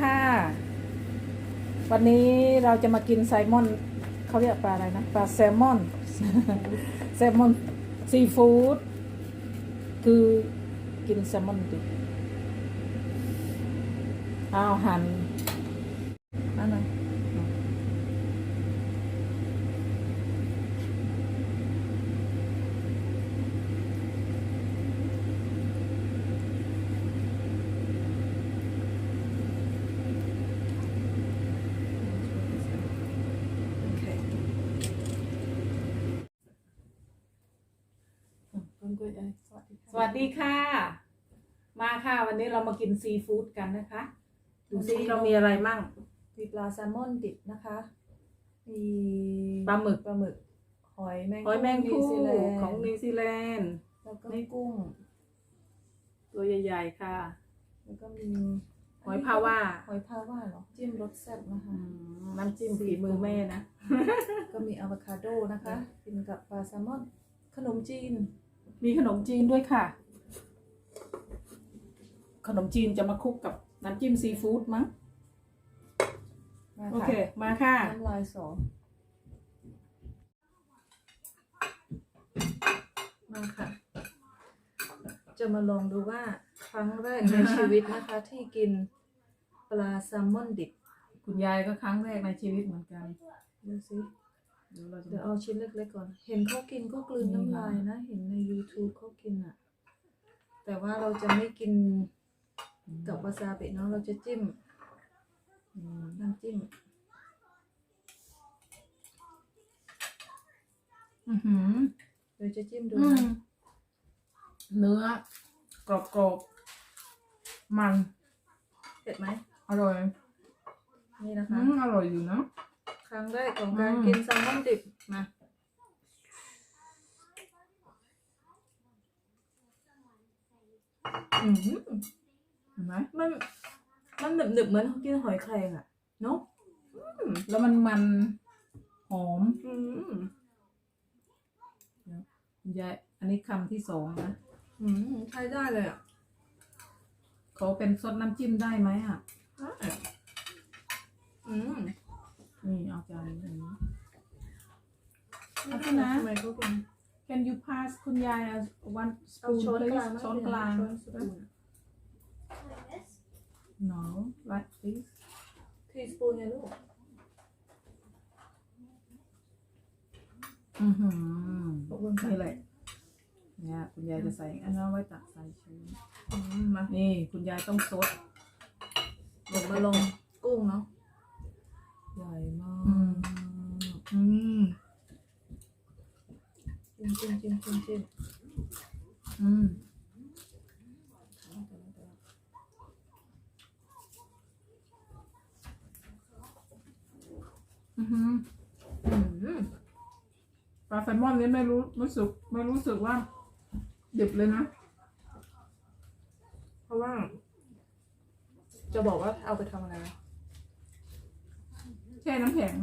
ค่ะ วันนี้เราจะมากินไซมอนเขาเรียกปลาอะไรนะ ปลาแซลมอน แซลมอนซีฟู้ดคือกินแซลมอนดิเอาหั่นอันนั้นส วัสดีค่ะ มาค่ะวันนี้เรามากินซีฟู้ดกันนะคะ ดูซิเรามีอะไรมั่ง มีปลาแซลมอนดิบนะคะ มีปลาหมึกปลาหมึก หอยแมงหอยแมงนิภู่วซีแลนด์ของนิวซีแลนด์แล้วก็กุ้ง ตัวใหญ่ๆค่ะ แล้วก็มีหอยพาว่าหอยพาว่าเหรอจิ้มรสแซ่บนะคะอืมน้ำจิ้มฝีมือแม่นะ ก็มีอะโวคาโดนะคะ กินกับปลาแซลมอนขนมจีน มีขนมจีนด้วยค่ะ ขนมจีนจะมาคลุกกับน้ำจิ้มซีฟู้ดมั้งมาโอค่ะเค มาค่ะ น้ำลายสองมาค่ะ จะมาลองดูว่าครั้งแรกในชีวิตนะคะ ที่กินปลาแซลมอนดิบ คุณยายก็ครั้งแรกในชีวิตเหมือนกัน ดูสิเดี๋ ยวเราจะเดี๋ยวเอาชิ้นเล็กๆก่อน เห็นเขากินก็กลืนน้ำลายนะ เห็นใน YouTube เขากินอะแต่ว่าเราจะไม่กินกับวาซาบิเนาะ เราจะจิ้มอืมน้ำจิ้ม อื้อหือเราจะจิ้มดูอืนะมเนื้อกรอบๆมัน เผ็ดไหม อร่อย นี่นะอืคะมอร่อยอยู่นะ ครั้งแรกของการอืมกินแซลมอนดิบมาอืมเห็นไหมมันมันหนึบหนึบๆเหมือนกินหอยแครงอะเนาะแล้วมันมันหอมอืมคุณยายอันนี้คำที่สองนะอืมใช้ได้เลยอะเขาเป็นซดน้ำจิ้มได้ไหมอะได้อืม นี่เอาจานนี้นี่เอาขึ้นนะ ทำไมเขากิน Can you pass คุณยาย one เอา spoon ช้อนก please ลางช้อนกลาง ช้อนสปูน no like this ทีสปูนไงลูก อือหือขอบคุณค่ะ นี่แหละเนี่ยคุณยายจะใส่อันนั้นไว้ตักใส่ช้อนอืมมานี่คุณยายต้องซดเดี๋ยวมาลองกุ้งเนาะ ใหญ่มากอืม อืม จิ้มจิ้มจิ้มจิ้มจิ้มอืม อือหืออืมปลาแซลมอนนี้ไม่รู้รู้สึกไม่รู้สึกว่าดิบเลยนะ เพราะว่า จะบอกว่าเอาไปทำอะไรนะแช่น้ำแข็ง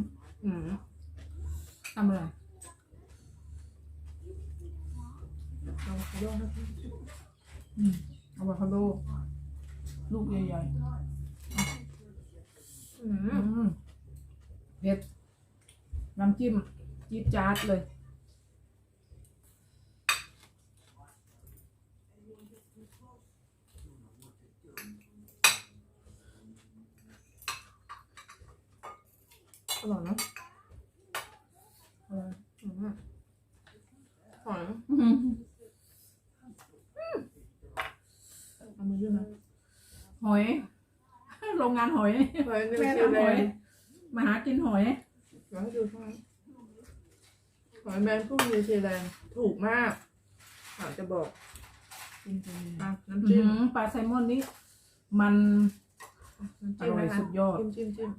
อืมทำอะไรเอาขย่อนะพี่อืมอะโวคาโดลูกใหญ่อืๆมอืมเผ็ดน้ำจิ้มจี๊ดจ๊าดเลย อร่อยเนอะอร่อยอืมหอยอื้อหือเอามาด้วยนะหอย โรงงานหอย หอยนิวแม่ซีทำแลหอยนด์มาหากินหอยเดี๋ยวให้ดูข้างในหอยแมงผู้นิวซีแลนด์ถูกมากอยากจะบอกอะน้ำอื้อจิ้มหือปลาแซลมอนนี่มันน้ำจิ้มอร่อยนะคะสุดยอด จิ้มจิ้มจิ้ม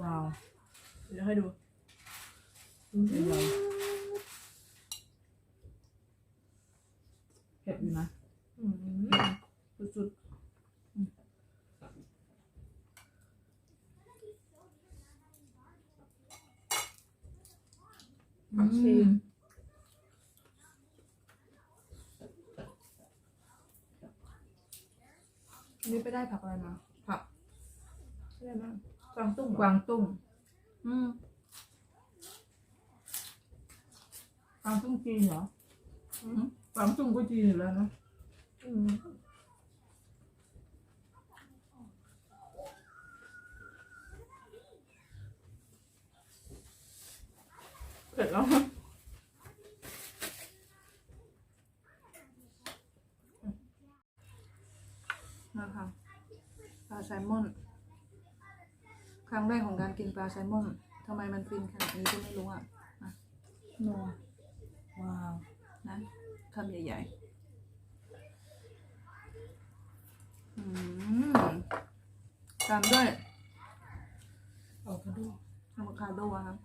ว้าว เดี๋ยวให้ดูอร่อยเผ็ดอยู่นะอืมสุดๆผักชีอืมอันนี้ไปได้ผักอะไรมาใช่ไหมก วางตุ้งกวางตุ้ง อืมกวางตุ้งจีนเหรออืมกวางตุ้งก็จีนอยู่แล้วเนอะอืมเสร็จแล้วนะคะปลาแซลมอน ครั้งแรกของการกินปลาแซลมอนทำไมมันฟินขนาดนี้ก็ไม่รู้อะอะนัวว้าวนะคำใหญ่ๆอืมตามด้วยเอากระดูอะโวคาโดอะครับ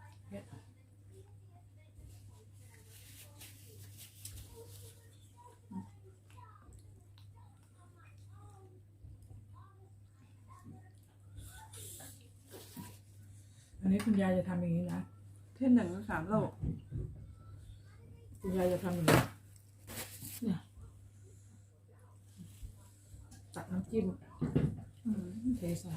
อันนี้คุณยายจะทำอย่างนี้นะที่หนึ่งสามโลกคุณยายจะทำอย่างนี้เนี่ยตักน้ำจิ้มอืมเทใส่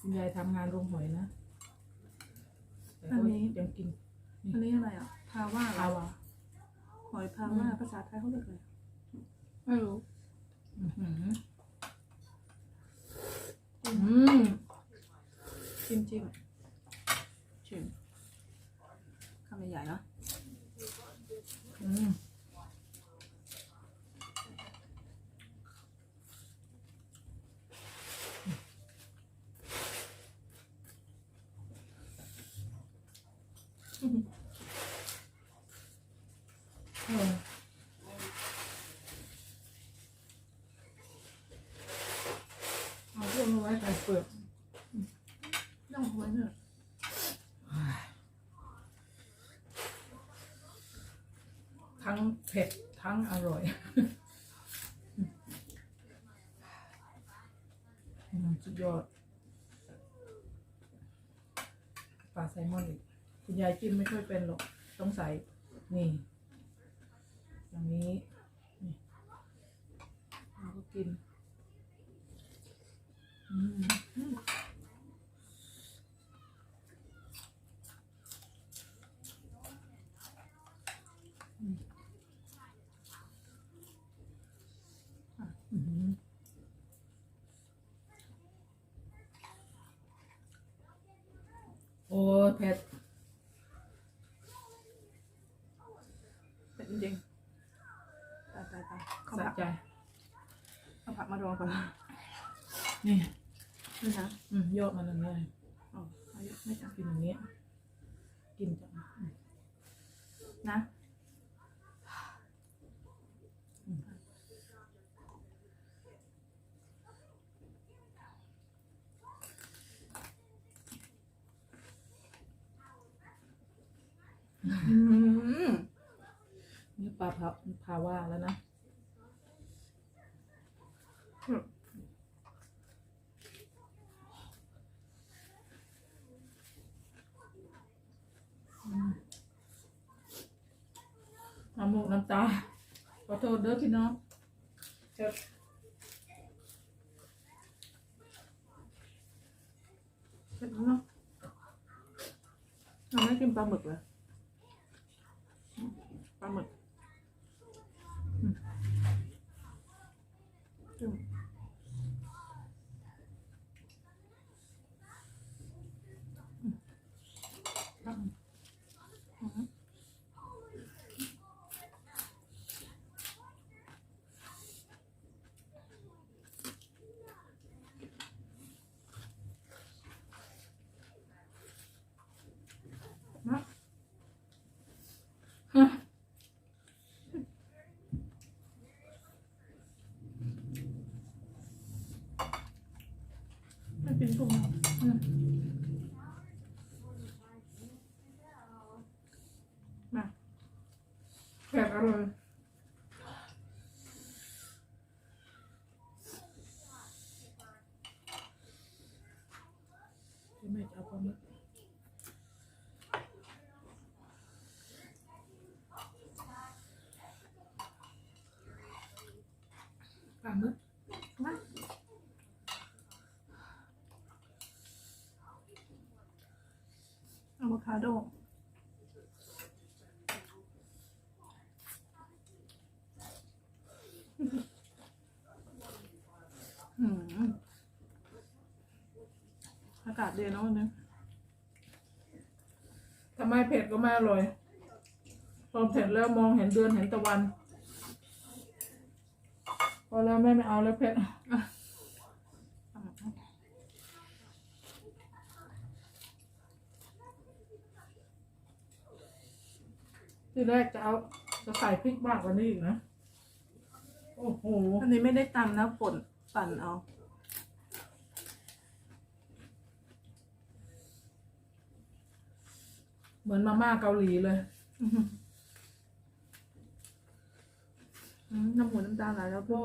คุณยายทำงานโรงหอยนะแต่ก็ยังกินอันนี้อะไรอะ พาว่าเหรอาอวาหอยพาว่าภาษาไทยเขาเรียกอะไรไม่รู้อื้อหืออืม จิ้มจิ้มชิมข้าวใหญ่ๆเนาะ อืมเออเอาพวกมาไว้ใส่เปลือก ต้องหัวเนอะ ทั้ งเผ็ด ทั้งอร่อยสุดยอดปลาไซมอนอีกคุณยายจิ้มไม่ค่อยเป็นหรอก ต้องใส่ นี่อย่างนี้นี่เราก็กิน อืมอื้อหือ โอ้ยเผ็ดเป็นจริงๆตายตายตายข้าวสะผักใจ ข้าวผักมาดองก่อนนี่นี่นะอืมยอดมันอย่างนี้เลยอ๋อเอาเยอะไม่จังกินอย่างนี้ กินจังอืมนะ อืม นี่ปลาพาพาว่าแล้วนะน้ำมูกน้ำตา ขอโทษเด้อพี่น้องเจ็บเสร็จแล้วเนาะเราไม่กินปลาหมึกเลย ปลาหมึกอืมจิ้ม นะไม่กินกุ้งอะ อื มาแบบอร่อยที่ไม่จะเอาปลาหมึกปลา วคาโดอืมอากาศดีนอะวันนี้ทำไมเผ็ดก็ไม่อร่อยพอเผ็ดแล้วมองเห็นเดือนเห็นตะวัน พอแล้วแม่ไม่เอาแล้วเผ็ด ที่แรกจะเอาจะใส่พริกมากกว่านี้อีกนะ โอ้โห อันนี้ไม่ได้ตำนะป่นปั่นเอา เหมือนมาม่าเกาหลีเลยอืมน้ำหูน้ำตาไหลแล้วโอ้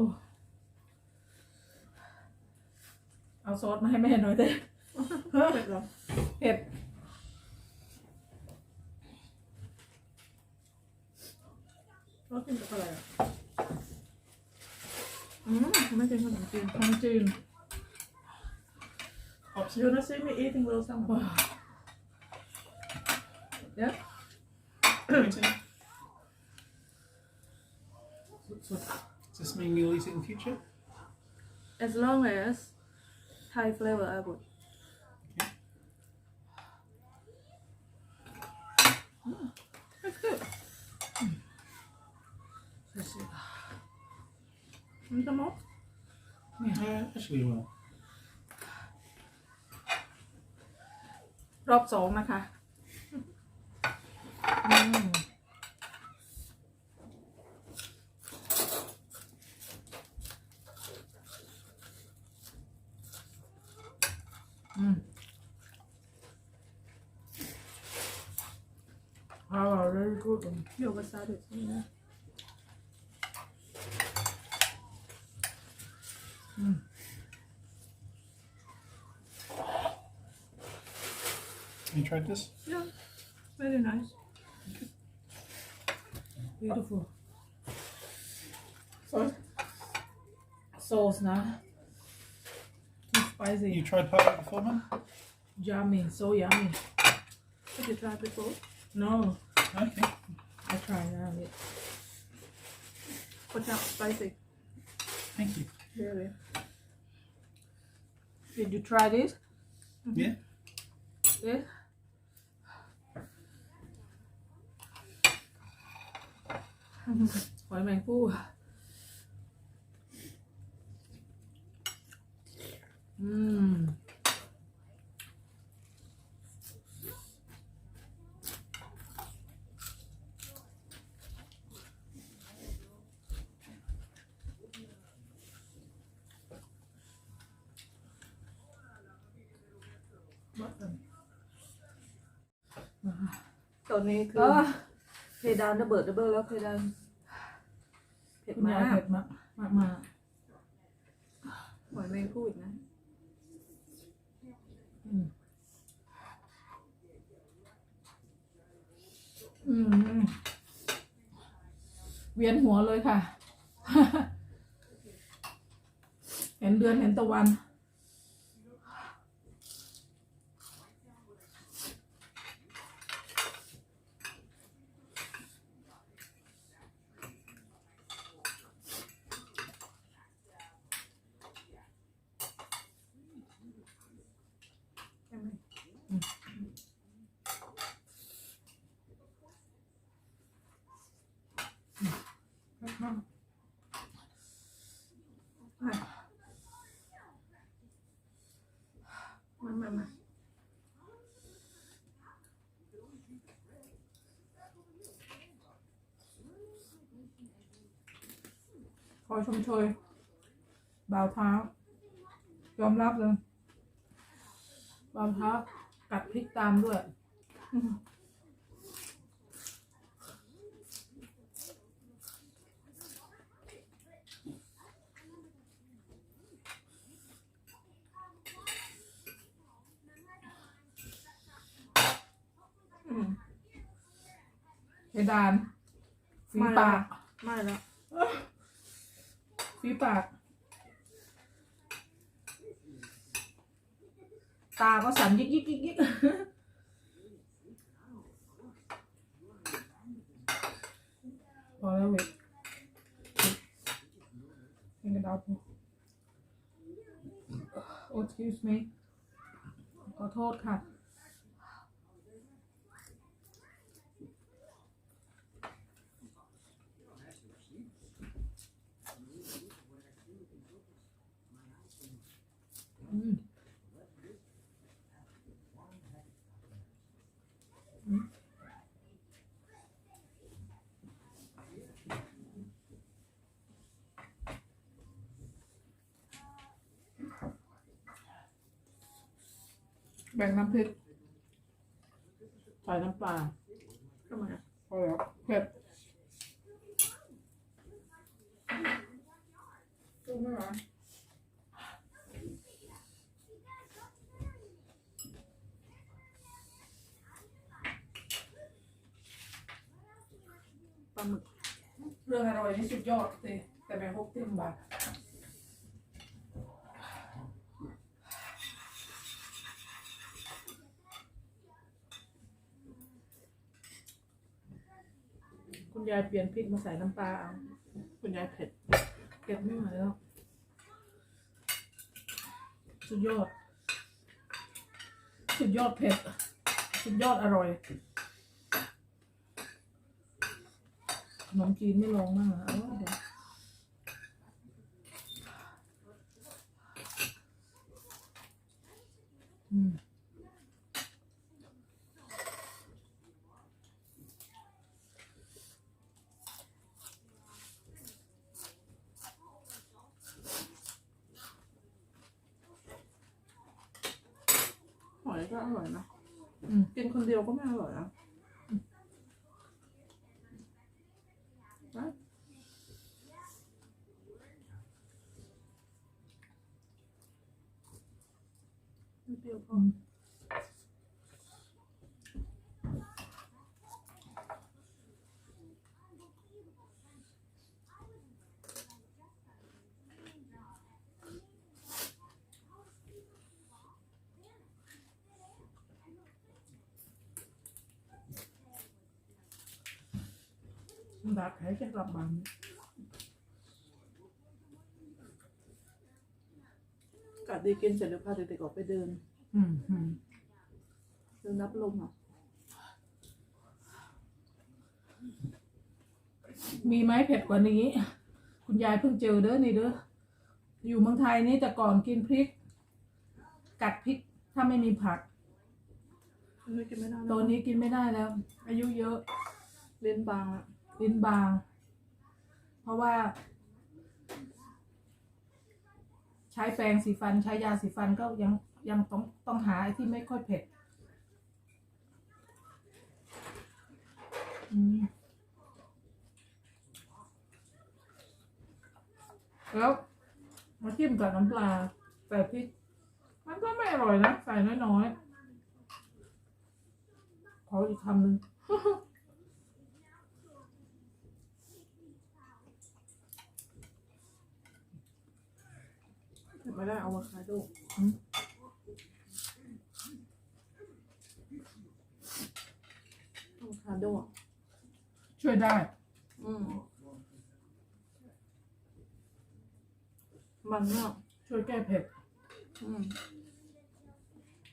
เอาซอสมาให้แม่หน่อยเต้เผ็ดเหรอเผ็ด ก็กินกับอะไรอ่ะอืมไม่กินขนมจีน ขนมจีน You wanna see me eating little something? ว้าว Yeah? Waiting. So, does this mean you'll eat it in future? As long as Thai flavor I would. Uh, actually, well. รอบสองนะคะอืมอืมอร่อยเลยกูด Your wasabi. Yeah. อืม tried this? Yeah. Very nice. beautiful sauce sauce นะ too spicy You tried it before, man? yummy so yummy Have you tried before? no Okay. I try now it What's out spicy? Thank you. Really? did you try this Yeah. yes หอยแมงผู้อืมตอนนี้คืเอออ เพดานระเบิดระเบิดแล้วเพดานเผ็ดคุณมายายกเผ็ดมากมากมากหอยแมงพูดนะอืมอืมเวียนหัวเลยค่ะ เห็นเดือนเห็นตะวัน ใช่ไหมมามามา ข อชมเชยบ่าวเท้ายอมรับเลยบ่าวเท้ากัดพริกตามด้วยเพดานฝีปากไม่แล้ว ฝีปาก ตาก็สั่นยิกยิกยิกยิกพอแล้วเว้ยเป็กระดาษโอ้ excuse ขอโทษค่ะ บ่งน้ำพริกใส่น้ำปลาทำไมอะพอแล้วเผ็ดสู้ไหมวะปลาหมึกเรื่องอร่อยนี่สุดยอดสิแต่แบ่งพกเต็มบาท ยายเปลี่ยนพริกมาใส่น้ำปลาเอาคุณยายเผ็ดเผ็ดไม่ไหวแล้วสุดยอด สุดยอดเผ็ด สุดยอดอร่อยขนมจีนไม่ลองมากอะอร่อยเดี๋ยวอืม หอยก็อร่อยนะ อืม กินคนเดียวก็ไม่อร่อยนะนะ นิดเดียวพอดักให้แค่รับบาง ดดีกินเสร็จแล้วพาเด็กๆออกไปเดินอืมอืมเดินรับลมอะ มีไหมเผ็ดกว่านี้ คุณยายเพิ่งเจอเด้อนี่เด้ออยู่เมืองไทยนี่แต่ก่อนกินพริก กัดพริกถ้าไม่มีผักอันนี้กินไม่ได้ะตอนนี้กินไม่ได้แล้ว อายุเยอะ เล่นบางอะลิ้นบาง เพราะว่า ใช้แปรงสีฟันใช้ยาสีฟันก็ยังยังต้องต้องหาไอ้ที่ไม่ค่อยเผ็ด อืม แล้วมาจิ้มกับน้ำปลาใส่พริกมันก็ไม่อร่อยนะ ใส่น้อยๆขออีกคำหนึ่ง แต่ไม่ได้เอาอะคาโดอืมอะโวคาโดอะช่วยได้ อืมมันเนาะช่วยแก้เผ็ด อืม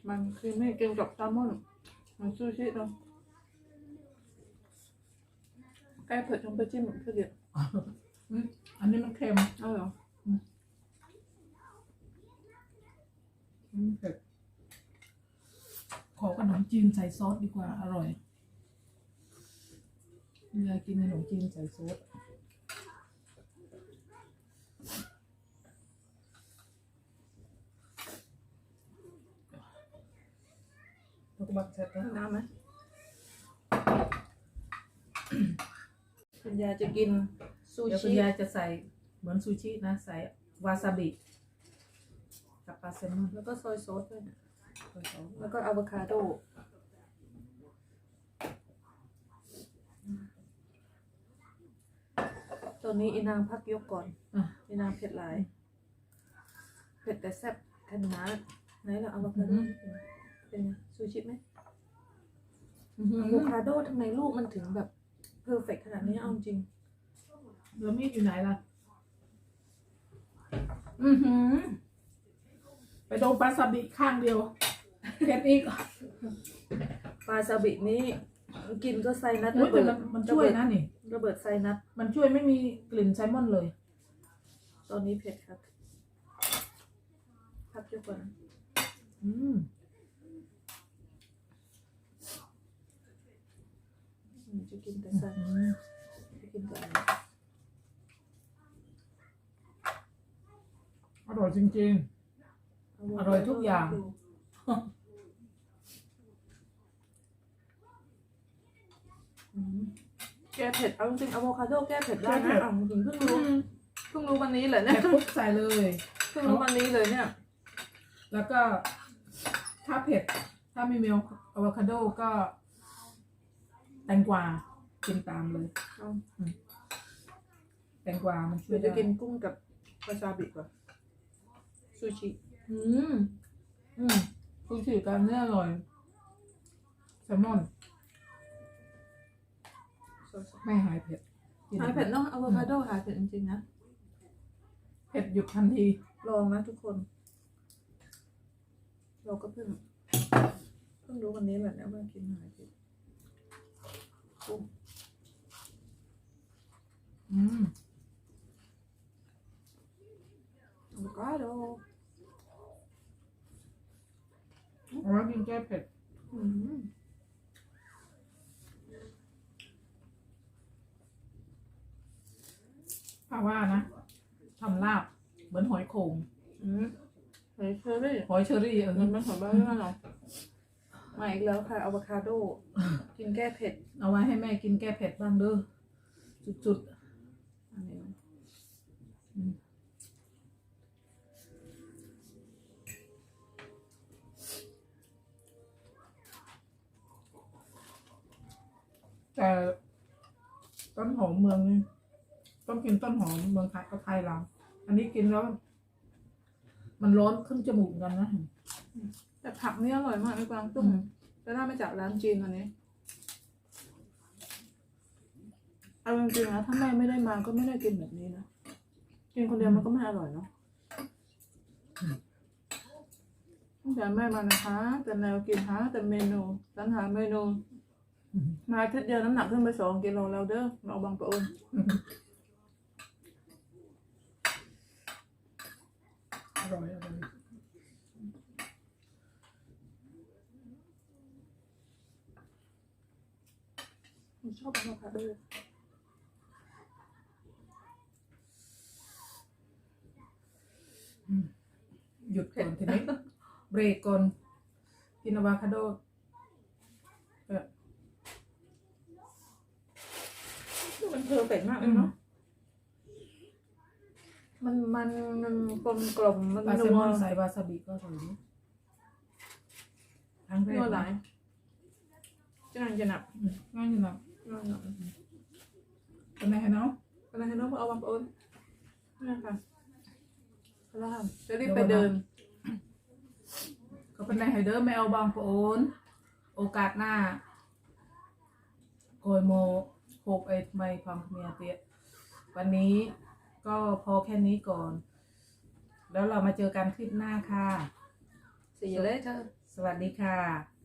มันคือไม่กินกับแซลมอนมันซูชิเนาะแก้เผ็ดต้องไปจิ้มเพื่อเดียวอืมอันนี้มันเค็ม เอาเหรอ อืมเผ็ดขอขนมจีนใส่ซอสดีกว่า อร่อยยายกินขนมจีนใส่ซอสแล้วก็บักเสร็จแล้วน้ำไหมคุณยายจะกินซูเดี๋ยวคุชิ ณยายจะใส่เหมือนซูชินะ ใส่วาซาบิกับ ปลาแซลมอนแล้วก็ซอยซอสด้วยนะใส่ซอสแล้วก็อะโวคาโดตอนนี้อีนางพักยกก่อนอะ อีนางเผ็ดหลายเผ็ดแต่แซ่บขนาดไหนล่ะอะโวคาโดอือหือ เป็นไงซูชิไหมอื้อหืออะโวคาโดทำไมลูกมันถึงแบบเพอร์เฟกขนาดนี้เอาจริงเรือมีดอยู่ไหนล่ะ อือหือ ไปโดนปลาซาบิข้างเดียวเผ็ดอีกปลาซาบินี่กินก็ไซนัสเฮ้ยระแต่เบิดมันมันช่วยนะนี่ ระเบิดไซนัสมันช่วยไม่มีกลิ่นไซมอนเลย ตอนนี้เผ็ดครับพักเดี๋ยวก่อนอืมอืมจะกินแต่ไซจะกินแต่อันนี้อร่อยจริง อร่อยทุกอย่างอืมแก้เผ็ด เอาจริงๆอะโวคาโดแก้เผ็ดได้แก้เผ็นะด อะจริงๆเพิ่งรู้ เพิ่งรู้วันนี้เลยๆเนี่ยเผ็ดปุ๊บใส่เลย เพิ่งรู้วันนี้เลยเนี่ย แล้วก็ ถ้าเผ็ด ถ้าไม่มีอะโวคาโดก็ แตงกวากินตามเลยเอาแตงกวามันช่วเดี๋ยยวจะได้กินกุ้งกับวาซาบิก่อนซูชิ อืม อืมซูชิกันเนี่ยอร่อยแซลมอนซอสไม่หายเผ็ดกินหายเผ็ดเนาะอะโวคาโดหายเผ็ดจริงๆนะเผ็ดหยุดทันที ลองนะทุกคน เราก็เพิ่งเพิ่งรู้วันนี้แหละนะว่ากินหายเผ็ดกุ้งอืมอะโวคาโด เอาไว้กินแก้เผ็ดอืมถ้าว่านะทำลาบเหมือนหอยโข่งอืมเฮ้ยเชอรี่หอยเชอรี่เออมันเป็นของบ้านเรามาอีกแล้วค่ะอะโวคาโด กินแก้เผ็ดเอาไว้ให้แม่กินแก้เผ็ดบ้างเด้อจุดอันนี้ๆ แต่ต้นหอมเมืองนี่ต้องกินต้นหอมเมืองไทยก็ไทยเรา อันนี้กินแล้ว มันร้อนขึ้นจมูกกันนะแต่ผักนี่อร่อยมากในกวางตุ้งอืมจะได้มาจากร้านจีนอันนี้เอาจริงๆนะถ้าแม่ไม่ได้มาก็ไม่ได้กินแบบนี้นะกินคนเดียวมันก็ไม่อร่อยเนาะตั้งแต่แม่มานะคะ แต่แนวกินหาแต่เมนูสรรหาเมนู มาอาทิตย์เดียวน้ำหนักขึ้นไปสองกิโลแล้วเด้อเราบางปะโอนอร่อยอร่อยหนูชอบอะโวคาโดหยุดก่อนทีนี้ เบรกก่อนกินอะโวคาโดเออ มัน เพอร์เฟกต์มากเลยเนาะมันมันมันกลมกลมมันปลาแซนัลมวอนใส่วาซาบิก็อร่อยดีครั้งแรนักวหลานะยจะนั่งจะหนับอืมง่ายอยู่นะนัวหนับเป็นไงคะน้องอะไรให้น้องเอาบางปะโอนนี่ค่ะพระรามจะรีบไปเดินก็เป็นไงไฮเดอร์ไม่เอาบางปะโอนโอกาสหน้าโกยโม โคกไอ้ไม่พังเมียเตียวันนี้ก็พอแค่นี้ก่อน แล้วเรามาเจอกันคลิปหน้าค่ะ See you later สวัสดีค่ะ